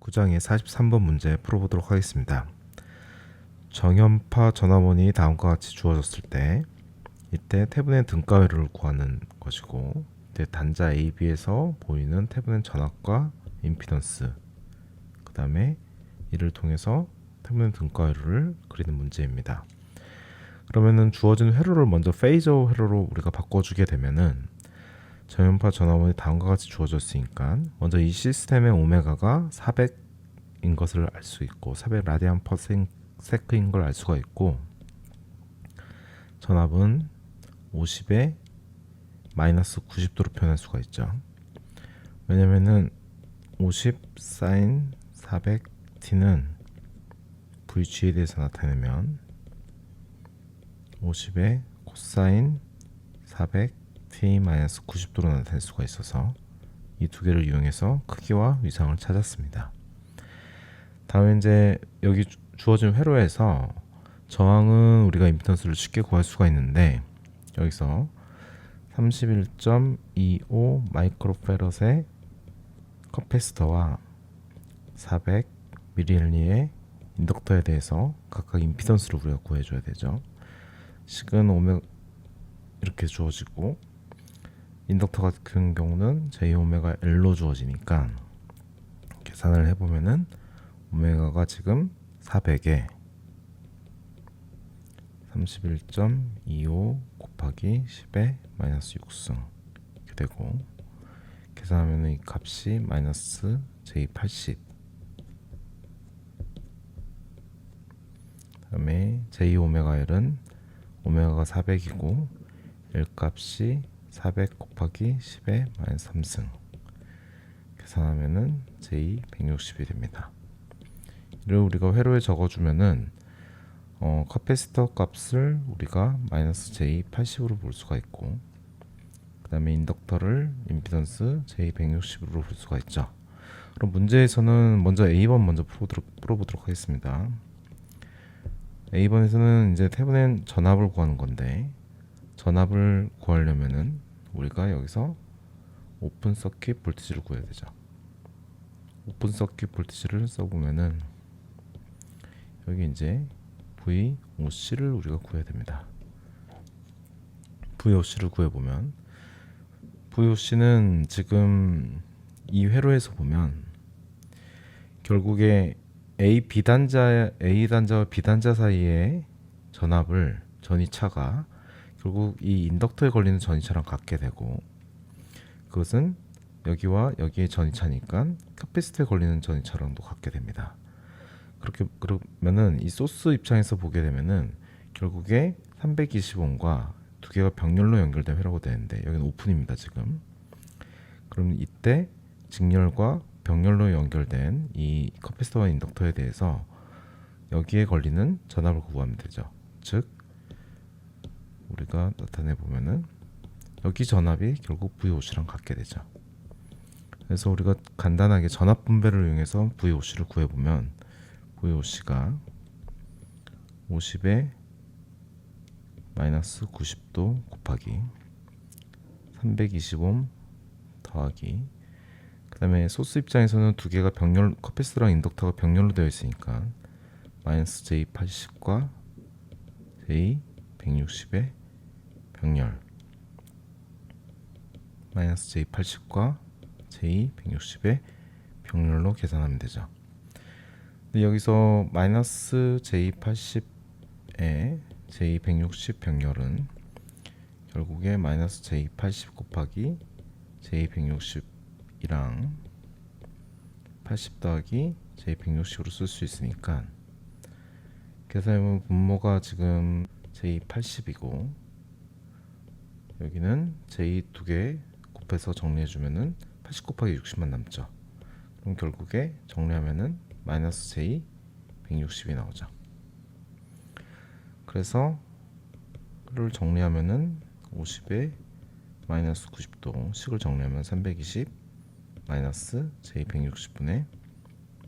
9장의 43번 문제 풀어보도록 하겠습니다. 정연파 전화번호이 다음과 같이 주어졌을 때 이때 태분의 등가율을 구하는 것이고 이때 단자 AB에서 보이는 태분의 전압과 임피던스 그 다음에 이를 통해서 태분의 등가율을 그리는 문제입니다. 그러면은 주어진 회로를 먼저 페이저 회로로 우리가 바꿔주게 되면은 저연파 전화번호의 다음과 같이 주어졌으니까 먼저 이 시스템의 오메가가 400인 것을 알 수 있고 400 라디안 퍼 세크인 걸 알 수가 있고 전압은 50에 마이너스 90도로 표현할 수가 있죠. 왜냐면은 50 사인 400t는 vg에 대해서 나타내면 50에 코사인 400 P-90도로 나타낼 수가 있어서 이 두 개를 이용해서 크기와 위상을 찾았습니다. 다음 이제 여기 주어진 회로에서 저항은 우리가 임피던스를 쉽게 구할 수가 있는데 여기서 31.25 마이크로페럿의 커패스터와 400mH의 인덕터에 대해서 각각 임피던스를 우리가 구해줘야 되죠. 식은 오메 이렇게 주어지고 인덕터 같은 경우는 j 오메가 L로 주어지니까 계산을 해보면은 오메가가 지금 400에 31.25 곱하기 10의 마이너스 6승 이렇게 되고 계산하면 이 값이 마이너스 J80 그다음에 J 오메가 L은 오메가가 400이고 L 값이 400 곱하기 10의 마이너스 3승 계산하면은 J 160이 됩니다. 이를 우리가 회로에 적어주면은 어, 카패시터 값을 우리가 마이너스 J 80으로 볼 수가 있고 그 다음에 인덕터를 임피던스 J 160으로 볼 수가 있죠. 그럼 문제에서는 먼저 A번 먼저 풀어보도록 하겠습니다. A번에서는 이제 태분의 전압을 구하는 건데 전압을 구하려면은 우리가 여기서 오픈 서킷 볼티지를 구해야 되죠. 오픈 서킷 볼티지를 써보면은 여기 이제 VOC를 우리가 구해야 됩니다. VOC를 구해보면 VOC는 지금 이 회로에서 보면 결국에 A B단자 A 단자와 B 단자 사이의 전압을 전이차가 결국 이 인덕터에 걸리는 전이차랑 같게 되고 그것은 여기와 여기의 전이차니까 카피스트에 걸리는 전이차랑도 같게 됩니다. 그렇게 그러면은 이 소스 입장에서 보게 되면은 결국에 320원과 두 개가 병렬로 연결된 회로가 되는데 여기는 오픈입니다 지금. 그럼 이때 직렬과 병렬로 연결된 이 커피스터와 인덕터에 대해서 여기에 걸리는 전압을 구하면 되죠. 즉 우리가 나타내 보면은 여기 전압이 결국 VOC랑 같게 되죠. 그래서 우리가 간단하게 전압 분배를 이용해서 VOC를 구해 보면 VOC가 50에 마이너스 90도 곱하기 320옴 더하기 그 다음에 소스 입장에서는 두 개가 병렬 커피스랑 인덕터가 병렬로 되어 있으니까 마이너스 J80과 J160의 병렬 마이너스 J80과 J160의 병렬로 계산하면 되죠. 근데 여기서 마이너스 J80에 J160 병렬은 결국에 마이너스 J80 곱하기 J160이랑 80 더하기 J160으로 쓸 수 있으니까 계산해보면 분모가 지금 J80이고 여기는 J 두 개 곱해서 정리해주면은 80 곱하기 60만 남죠. 그럼 결국에 정리하면은 마이너스 J 160이 나오죠. 그래서 를 정리하면은 50에 마이너스 90도 식을 정리하면 320 마이너스 J 160분의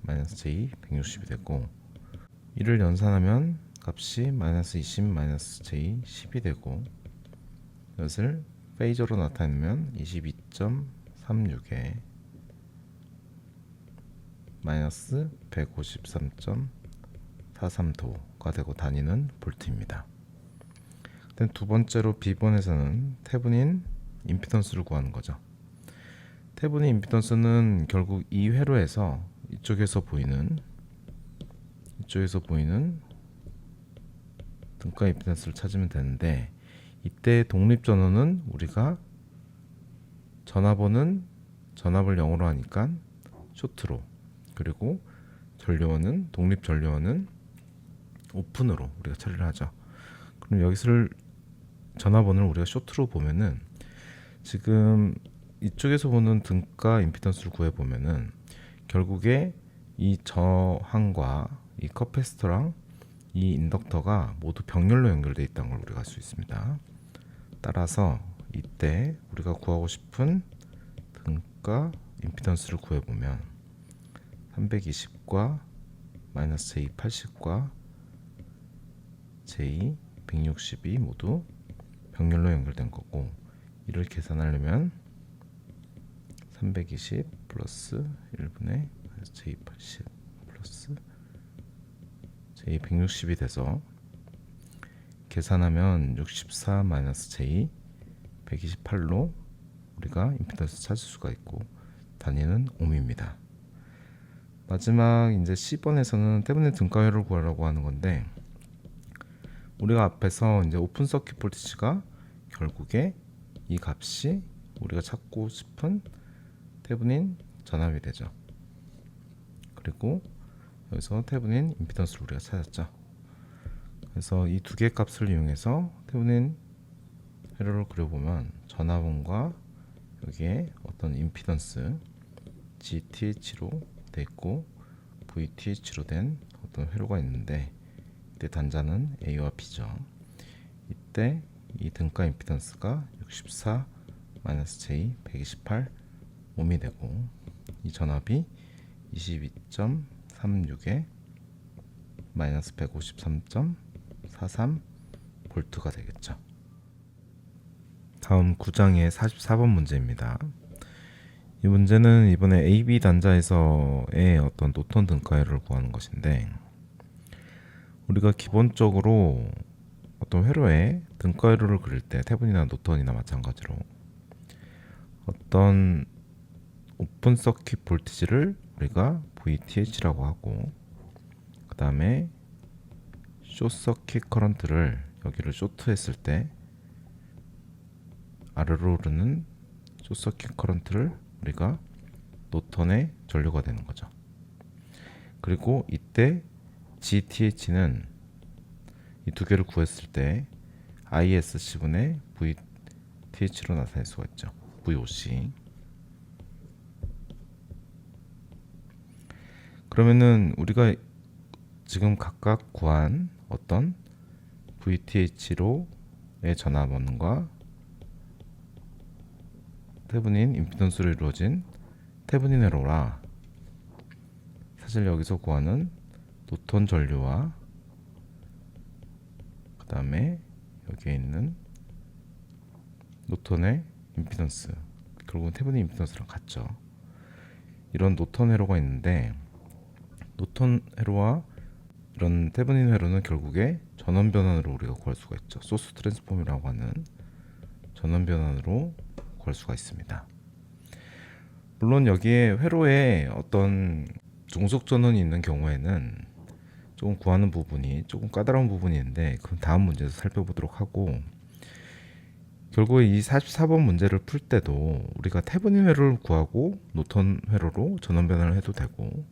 마이너스 J 160이 되고 이를 연산하면 값이 마이너스 20 마이너스 J 10이 되고 이것을 페이저로 나타내면 22.36에 마이너스 153.43도가 되고 단위는 볼트입니다. 두 번째로 B번에서는 태분인 임피던스를 구하는 거죠. 태분인 임피던스는 결국 이 회로에서 이쪽에서 보이는 이쪽에서 보이는 등가 임피던스를 찾으면 되는데 이때 독립 전원은 우리가 전압원은 전압을 0으로 하니까 쇼트로 그리고 전류원은 독립 전류원은 오픈으로 우리가 처리를 하죠. 그럼 여기서를 전압원을 우리가 쇼트로 보면은 지금 이쪽에서 보는 등가 임피던스를 구해 보면은 결국에 이 저항과 이 커패시터랑 이 인덕터가 모두 병렬로 연결되어 있다는 걸 우리가 알 수 있습니다. 따라서 이때 우리가 구하고 싶은 등가 임피던스를 구해 보면 320과 마이너스 J 80과 J 160이 모두 병렬로 연결된 거고 이를 계산하려면 320 플러스 1분의 J 80 플러스 J 160이 돼서 계산하면 64 마이너스 J 128로 우리가 임피던스 찾을 수가 있고 단위는 옴입니다. 마지막 이제 C번에서는 태분의 등가율을 구하라고 하는 건데 우리가 앞에서 이제 오픈 서킷 볼티지가 결국에 이 값이 우리가 찾고 싶은 태분인 전압이 되죠. 그리고 여기서 태분인 임피던스를 우리가 찾았죠. 그래서 이 두 개의 값을 이용해서 태분인 회로를 그려보면 전압원과 여기에 어떤 임피던스 GTH로 돼 있고 VTH로 된 어떤 회로가 있는데 이때 단자는 A와 B죠. 이때 이 등가 임피던스가 64 마이너스 J 128 옴이 되고 이 전압이 22.36에 마이너스 153.43 볼트가 되겠죠. 다음 9장의 44번 문제입니다. 이 문제는 이번에 AB 단자에서의 어떤 노턴 등가율을 구하는 것인데 우리가 기본적으로 어떤 회로에 등가율을 그릴 때 태분이나 노턴이나 마찬가지로 어떤 오픈 서킷 볼티지를 우리가 VTH라고 하고 그 다음에 숏 서킷 커런트를 여기를 쇼트 했을 때 아래로 흐르는 숏 서킷 커런트를 우리가 노턴의 전류가 되는 거죠. 그리고 이때 GTH는 이 두 개를 구했을 때 ISC분의 VTH로 나타낼 수가 있죠. VOC. 그러면은 우리가 지금 각각 구한 어떤 VTH로의 전압원과 태분인 임피던스로 이루어진 태분인 회로라. 사실 여기서 구하는 노턴 전류와 그 다음에 여기에 있는 노턴의 임피던스 결국은 태분인 임피던스랑 같죠. 이런 노턴 회로가 있는데 노턴 회로와 이런 태분인 회로는 결국에 전원 변환으로 우리가 구할 수가 있죠 소스 트랜스폼이라고 하는 전원 변환으로 구할 수가 있습니다. 물론 여기에 회로에 어떤 종속 전원이 있는 경우에는 조금 구하는 부분이 조금 까다로운 부분이 있는데 그럼 다음 문제에서 살펴보도록 하고 결국에 이 44번 문제를 풀 때도 우리가 태분인 회로를 구하고 노턴 회로로 전원 변환을 해도 되고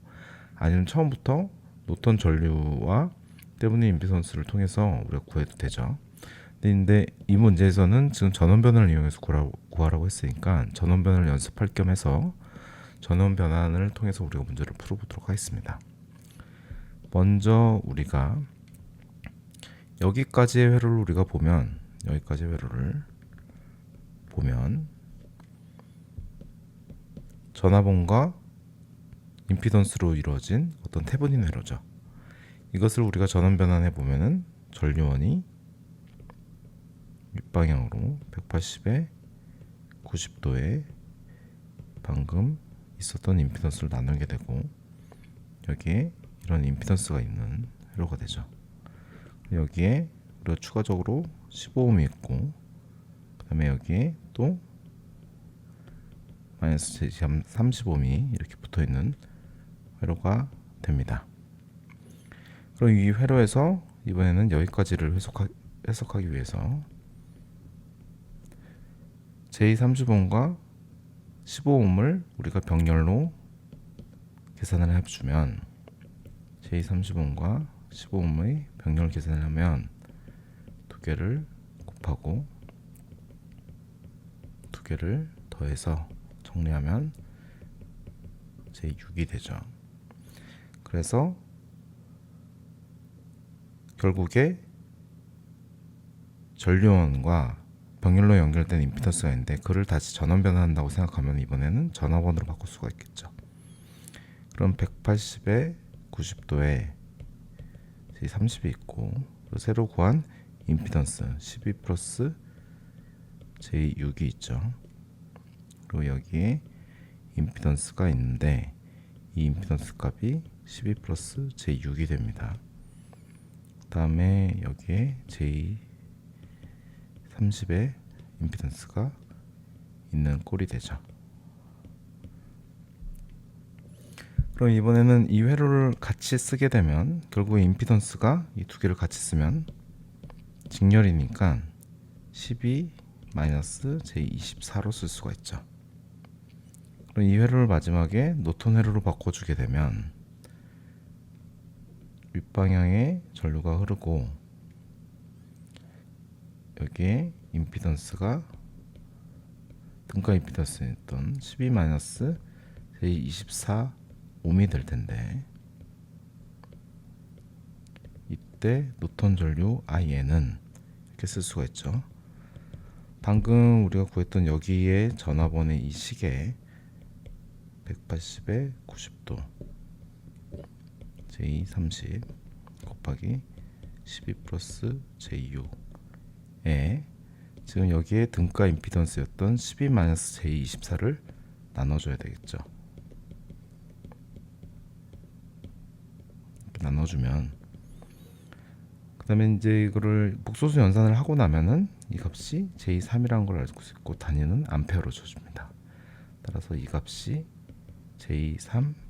아니면 처음부터 노턴 전류와 태분인 임피던스를 통해서 우리가 구해도 되죠. 근데 이 문제에서는 지금 전원 변환을 이용해서 구하라고, 구하라고 했으니까 전원 변환을 연습할 겸 해서 전원 변환을 통해서 우리가 문제를 풀어보도록 하겠습니다. 먼저 우리가 여기까지의 회로를 우리가 보면 여기까지의 회로를 보면 전화번과 임피던스로 이루어진 어떤 태분인 회로죠. 이것을 우리가 전원 변환해 보면은 전류원이 윗방향으로 180에 90도에 방금 있었던 임피던스를 나누게 되고 여기에 이런 임피던스가 있는 회로가 되죠. 여기에 우리가 추가적으로 15ohm이 있고 그다음에 여기에 또 마이너스 35ohm이 이렇게 붙어 있는 회로가 됩니다. 그럼 이 회로에서 이번에는 여기까지를 해석하, 해석하기 위해서 j30ohm과 15ohm을 우리가 병렬로 계산을 해주면 j30ohm과 15ohm의 병렬 계산을 하면 두 개를 곱하고 두 개를 더해서 정리하면 j6이 되죠. 그래서 결국에 전류원과 병렬로 연결된 임피던스가 있는데 그를 다시 전원 변환한다고 생각하면 이번에는 전화번호로 바꿀 수가 있겠죠. 그럼 180에 90도에 30이 있고 새로 구한 임피던스 12 플러스 J6이 있죠. 그리고 여기에 임피던스가 있는데 이 임피던스 값이 12 플러스 J6이 됩니다. 다음에 여기에 J 30의 임피던스가 있는 꼴이 되죠. 그럼 이번에는 이 회로를 같이 쓰게 되면 결국 임피던스가 이 두 개를 같이 쓰면 직렬이니까 12 마이너스 j24로 쓸 수가 있죠. 그럼 이 회로를 마지막에 노톤 회로로 바꿔주게 되면 윗방향에 전류가 흐르고 여기에 임피던스가 등가 임피던스였던 12 마이너스 j24 옴이 될 텐데 이때 노턴 전류 IN은 이렇게 쓸 수가 있죠. 방금 우리가 구했던 여기에 전화번의 이 시계 180에 90도 J30 곱하기 12 플러스 J6에 지금 여기에 등가 임피던스였던 12 마이너스 J24를 나눠줘야 되겠죠. 나눠주면 그 다음에 이제 이거를 복소수 연산을 하고 나면은 이 값이 J3이라는 걸 알고 있고 단위는 암페어로 줘줍니다. 따라서 이 값이 J3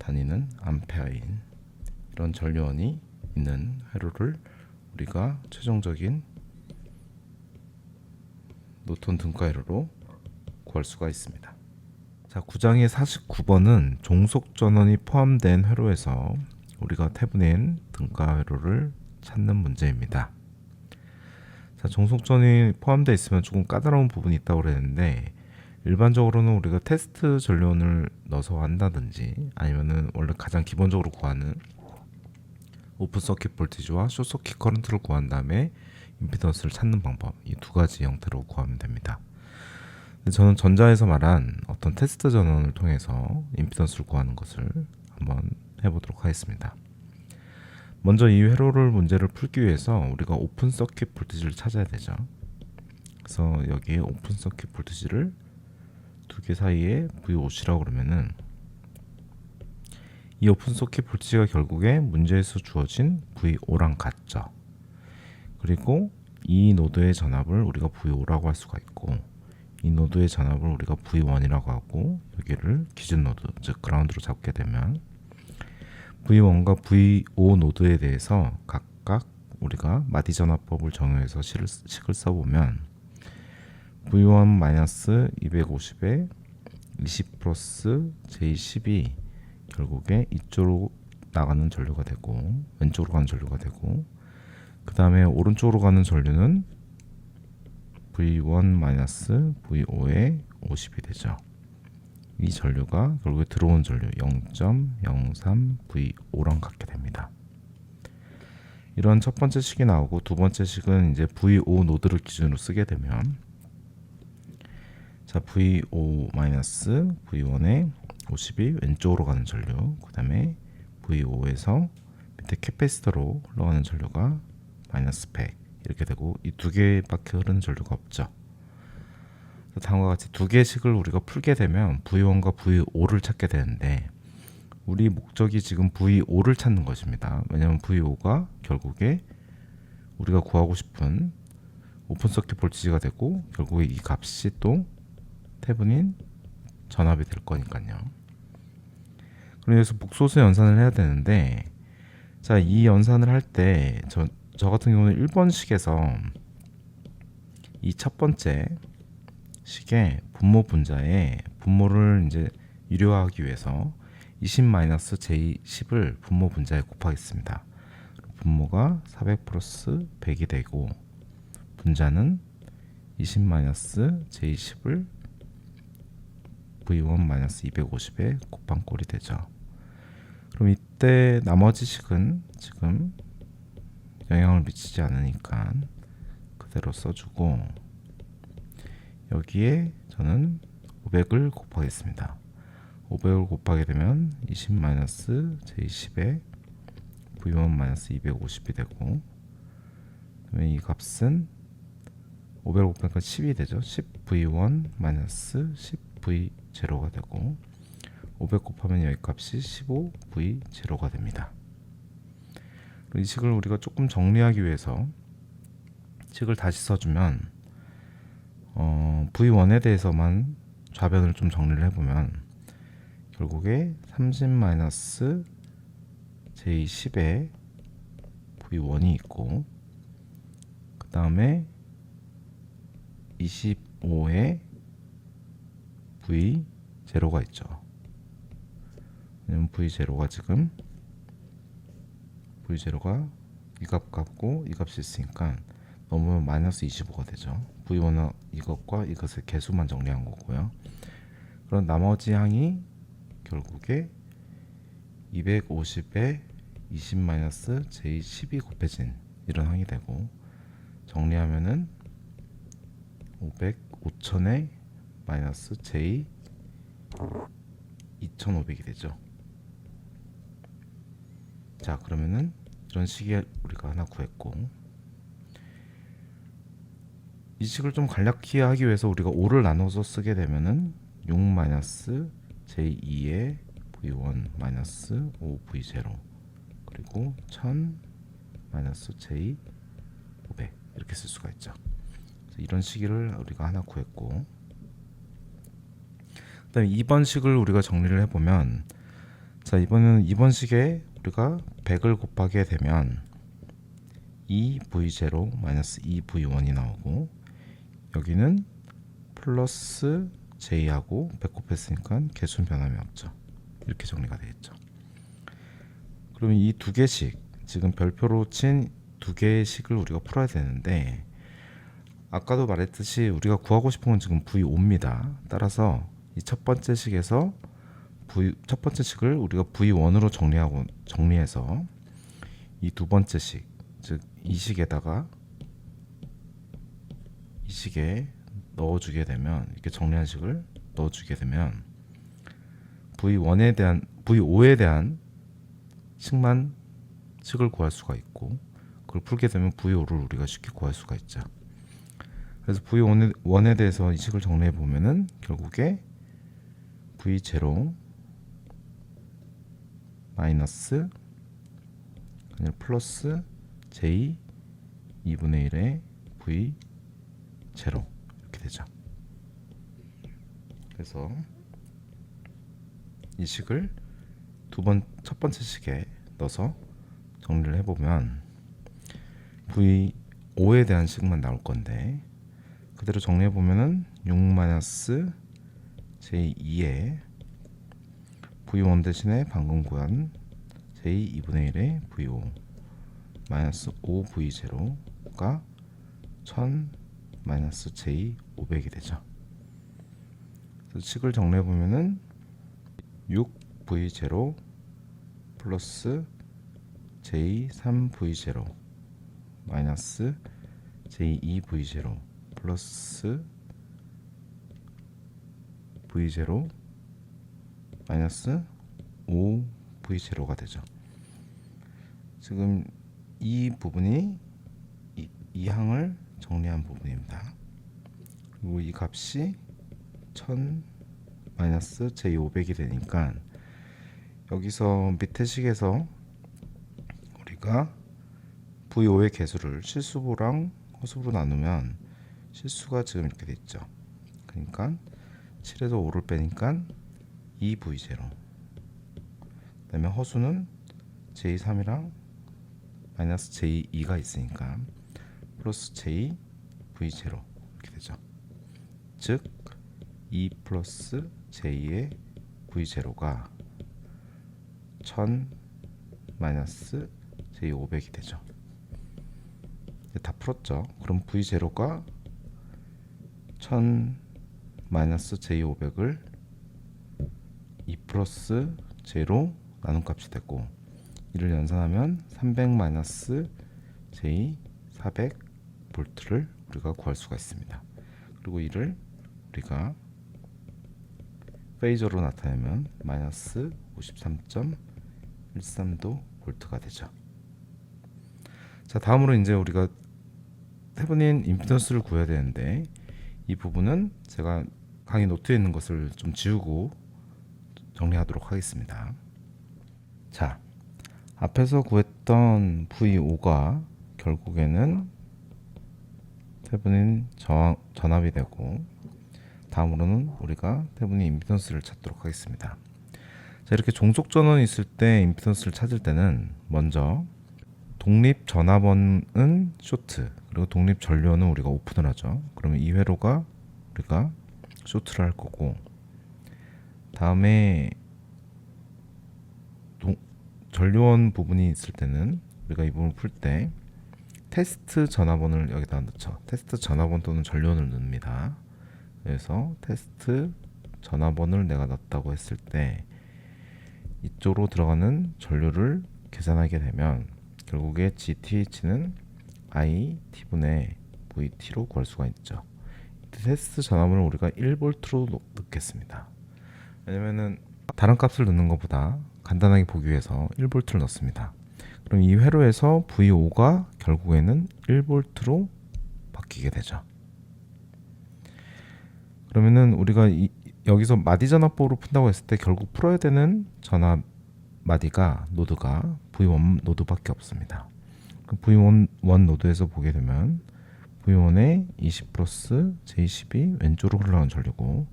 단위는 암페어인 이런 전류원이 있는 회로를 우리가 최종적인 노톤 등가 회로로 구할 수가 있습니다. 자, 9장의 49번은 종속 전원이 포함된 회로에서 우리가 태분인 등가 회로를 찾는 문제입니다. 자, 종속전이 포함되어 있으면 조금 까다로운 부분이 있다고 그랬는데 일반적으로는 우리가 테스트 전류원을 넣어서 한다든지 아니면은 원래 가장 기본적으로 구하는 오픈 서킷 볼티지와 숏 서킷 커런트를 구한 다음에 임피던스를 찾는 방법 이 두 가지 형태로 구하면 됩니다. 근데 저는 전자에서 말한 어떤 테스트 전원을 통해서 임피던스를 구하는 것을 한번 해보도록 하겠습니다. 먼저 이 회로를 문제를 풀기 위해서 우리가 오픈 서킷 볼티지를 찾아야 되죠. 그래서 여기에 오픈 서킷 볼티지를 두 개 사이에 V5이라고 그러면은 이 오픈 서킷 볼티지가 결국에 문제에서 주어진 V5랑 같죠. 그리고 이 노드의 전압을 우리가 V5라고 할 수가 있고 이 노드의 전압을 우리가 V1이라고 하고 여기를 기준 노드 즉 그라운드로 잡게 되면 V1과 V5 노드에 대해서 각각 우리가 마디 전압법을 정의해서 식을 써보면 V1-250에 20 플러스 J10이 결국에 이쪽으로 나가는 전류가 되고 왼쪽으로 가는 전류가 되고 그 다음에 오른쪽으로 가는 전류는 V1-V5에 50이 되죠. 이 전류가 결국에 들어온 전류 0.03V5랑 같게 됩니다. 이런 첫 번째 식이 나오고 두 번째 식은 이제 V5 노드를 기준으로 쓰게 되면 자 V5-V1에 50이 왼쪽으로 가는 전류 그 다음에 V5에서 밑에 캐패시터로 흘러가는 전류가 마이너스 100 이렇게 되고 이 두 개밖에 흐르는 전류가 없죠. 다음과 같이 두 개씩을 우리가 풀게 되면 V1과 V5를 찾게 되는데 우리 목적이 지금 V5를 찾는 것입니다. 왜냐하면 V5가 결국에 우리가 구하고 싶은 오픈 서킷 볼티지가 되고 결국에 이 값이 또 태분인 전압이 될 거니까요. 그래서 복소수 연산을 해야 되는데 자, 이 연산을 할 때 저 저 같은 경우는 1번식에서 이 첫 번째 식의 분모 분자에 분모를 이제 유료화하기 위해서 20-j10을 분모 분자에 곱하겠습니다. 분모가 400 플러스 100이 되고 분자는 20-j10을 v1-250에 곱한 꼴이 되죠. 그럼 이때 나머지 식은 지금 영향을 미치지 않으니까 그대로 써주고 여기에 저는 500을 곱하겠습니다. 500을 곱하게 되면 20-j10에 v1-250이 되고 그러면 이 값은 500을 곱하니까 10이 되죠. 10v1-10v0가 되고 500 곱하면 여기 값이 15v0가 됩니다. 이 식을 우리가 조금 정리하기 위해서 식을 다시 써주면 어, v1에 대해서만 좌변을 좀 정리를 해보면 결국에 30-j10에 v1이 있고 그 다음에 25에 v0가 있죠. 왜냐면 v0가 지금 v0가 이 값 같고 이 값이 있으니까 넘으면 마이너스 25가 되죠. v1은 이것과 이것의 개수만 정리한 거고요. 그럼 나머지 항이 결국에 250에 20-j12 곱해진 이런 항이 되고 정리하면은 500 5000에 마이너스 j 2500이 되죠. 자 그러면은 이런 식의 우리가 하나 구했고 이 식을 좀 간략히 하기 위해서 우리가 5를 나눠서 쓰게 되면은 6 마이너스 j2의 v1 마이너스 5 v0 그리고 1000 마이너스 j 500 이렇게 쓸 수가 있죠. 이런 식을 우리가 하나 구했고 그다음에 2번 식을 우리가 정리를 해보면 자 이번에는 2번 식에 우리가 100을 곱하게 되면 2v0 마이너스 2v1이 나오고 여기는 플러스 j하고 100 곱했으니까 개수는 변함이 없죠 이렇게 정리가 되겠죠 그러면 이 두 개씩 지금 별표로 친 두 개의 식을 우리가 풀어야 되는데 아까도 말했듯이 우리가 구하고 싶은 건 지금 V5입니다. 따라서 이 첫 번째 식에서 V 첫 번째 식을 우리가 V1으로 정리하고 정리해서 이 두 번째 식, 즉 이 식에다가 이 식에 넣어주게 되면 이렇게 정리한 식을 넣어주게 되면 V1에 대한 V5에 대한 식만 식을 구할 수가 있고 그걸 풀게 되면 V5를 우리가 쉽게 구할 수가 있죠. 그래서 V1에 대해서 이 식을 정리해 보면은 결국에 V0 마이너스 아니 플러스 J 2분의 1의 V0 이렇게 되죠. 그래서 이 식을 두 번 첫 번째 식에 넣어서 정리를 해보면 V5에 대한 식만 나올 건데 그대로 정리해 보면은 6 마이너스 j2에 v1 대신에 방금 구한 j 2분의 1의 v5 마이너스 5 v0가 1000 마이너스 j 500이 되죠. 그래서 식을 정리해 보면은 6 v0 플러스 j 3 v0 마이너스 j2 v0 플러스 v0 마이너스 5 v0가 되죠. 지금 이 부분이 이, 이 항을 정리한 부분입니다. 그리고 이 값이 1000 마이너스 j500이 되니까 여기서 밑에 식에서 우리가 V5의 개수를 실수부랑 허수부로 나누면 실수가 지금 이렇게 돼 있죠. 그러니까 7에서 5를 빼니까 2V0 그 다음에 허수는 J3이랑 마이너스 J2가 있으니까 플러스 J V0 이렇게 되죠. 즉 2 플러스 J의 V0가 1000 마이너스 J500이 되죠. 다 풀었죠. 그럼 V0가 1000 마이너스 J500을 2 플러스 J로 나눈 값이 되고 이를 연산하면 300 마이너스 J 400 볼트를 우리가 구할 수가 있습니다. 그리고 이를 우리가 페이저로 나타내면 마이너스 53.13도 볼트가 되죠. 자 다음으로 이제 우리가 테브닌 임피던스를 구해야 되는데 이 부분은 제가 강의 노트에 있는 것을 좀 지우고 정리하도록 하겠습니다. 자 앞에서 구했던 V5가 결국에는 저항, 전압이 되고 다음으로는 우리가 테브닌 임피던스를 찾도록 하겠습니다. 자 이렇게 종속 전원이 있을 때 임피던스를 찾을 때는 먼저 독립 전압원은 쇼트 그리고 독립 전류원은 우리가 오픈을 하죠. 그러면 이 회로가 우리가 쇼트를 할 거고 다음에 동, 전류원 부분이 있을 때는 우리가 이 부분을 풀 때 테스트 전압원을 여기다 넣죠. 테스트 전압원 또는 전류원을 넣습니다. 그래서 테스트 전압원을 내가 넣었다고 했을 때 이쪽으로 들어가는 전류를 계산하게 되면 결국에 GTH는 I T분의 VT로 구할 수가 있죠. 테스트 전압을 우리가 1V로 넣겠습니다. 왜냐면은 다른 값을 넣는 것보다 간단하게 보기 위해서 1V를 넣습니다. 그럼 이 회로에서 V5가 결국에는 1V로 바뀌게 되죠. 그러면은 우리가 이, 여기서 마디 전압법으로 푼다고 했을 때 결국 풀어야 되는 전압 마디가 노드가 V1 노드밖에 없습니다. V1 원 노드에서 보게 되면 V1에 20 플러스 J10이 왼쪽으로 흘러가는 전류고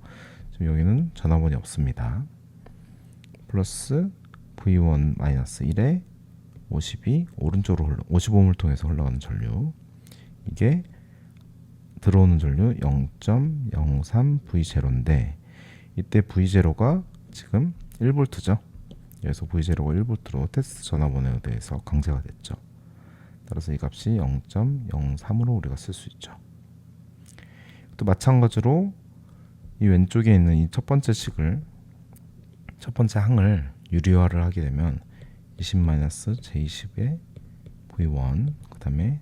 지금 여기는 전압원이 없습니다. 플러스 V1 마이너스 1에 50이 오른쪽으로 흘러 55을 통해서 흘러가는 전류 이게 들어오는 전류 0.03 V0인데 이때 V0가 지금 1V죠. 그래서 V0가 1V로 테스트 전압원에 대해서 강제가 됐죠. 따라서 이 값이 0.03으로 우리가 쓸 수 있죠. 또 마찬가지로 이 왼쪽에 있는 이 첫 번째 식을 첫 번째 항을 유리화를 하게 되면 20-j20의 v1 그 다음에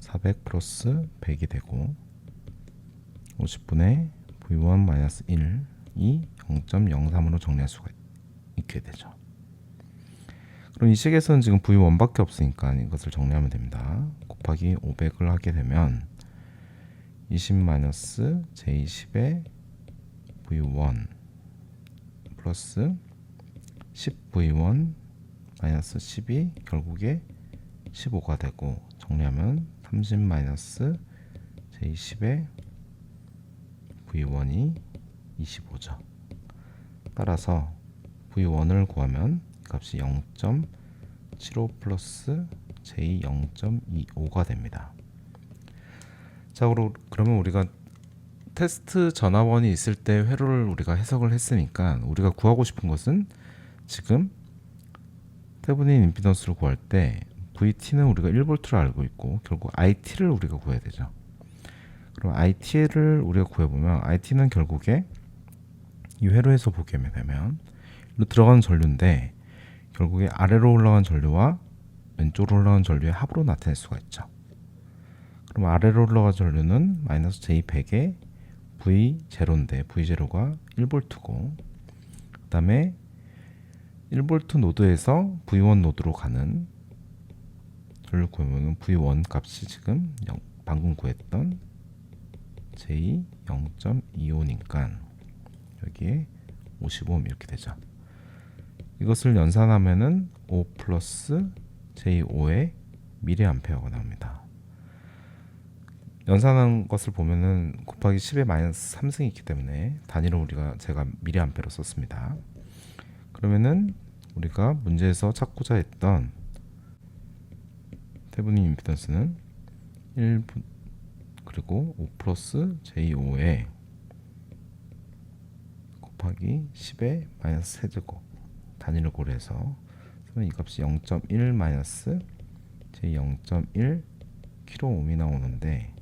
400 플러스 100이 되고 50분의 v1-1이 0.03으로 정리할 수가 있게 되죠. 그럼 이 식에서는 지금 v1밖에 없으니까 이것을 정리하면 됩니다. 곱하기 500을 하게 되면 20-j20의 v1 플러스 10v1 마이너스 10이 결국에 15가 되고 정리하면 30 마이너스 j10의 v1이 25죠. 따라서 v1을 구하면 값이 0.75 플러스 j 0.25가 됩니다. 자, 그러면 우리가 테스트 전압원이 있을 때 회로를 우리가 해석을 했으니까 우리가 구하고 싶은 것은 지금 테브닌 임피던스를 구할 때 VT는 우리가 1V를 알고 있고 결국 IT를 우리가 구해야 되죠. 그럼 IT를 우리가 구해보면 IT는 결국에 이 회로에서 보게 되면 들어가는 전류인데 결국에 아래로 올라간 전류와 왼쪽으로 올라간 전류의 합으로 나타낼 수가 있죠. 그럼 아래로 올라간 전류는 마이너스 J100에 V0인데 V0가 1V고 그 다음에 1V 노드에서 V1 노드로 가는 전류 구하면 V1 값이 지금 0, 방금 구했던 J 0.25니까 여기에 55음 이렇게 되죠. 이것을 연산하면은 5 플러스 J5의 미리암페어가 나옵니다. 연산한 것을 보면은 곱하기 10의 마이너스 3승이 있기 때문에 단위로 우리가 제가 미리암페어로 썼습니다. 그러면은 우리가 문제에서 찾고자 했던 테브닌 임피던스는 1 그리고 5 플러스 J5에 곱하기 10의 마이너스 세제곱 단위를 고려해서 쓰면 이 값이 0.1 마이너스 J0.1 킬로옴이 나오는데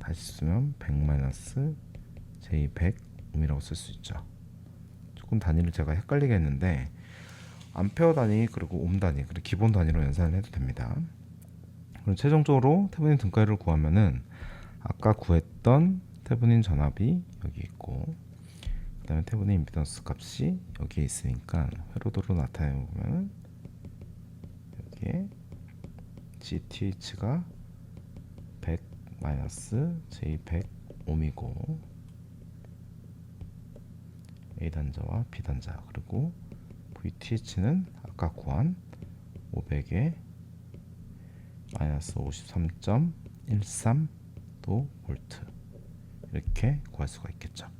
다시 쓰면 100 마이너스 J100 옴이라고 쓸 수 있죠. 조금 단위를 제가 헷갈리게 했는데 암페어 단위 그리고 옴 단위 그리고 기본 단위로 연산을 해도 됩니다. 그럼 최종적으로 테브닌 등가율을 구하면은 아까 구했던 테브닌 전압이 여기 있고 그 다음에 테브닌 임피던스 값이 여기에 있으니까 회로도로 나타내 보면 여기에 GTH가 100 마이너스 J100 옴이고 A 단자와 B 단자 그리고 VTH는 아까 구한 500에 마이너스 53.13도 볼트 이렇게 구할 수가 있겠죠.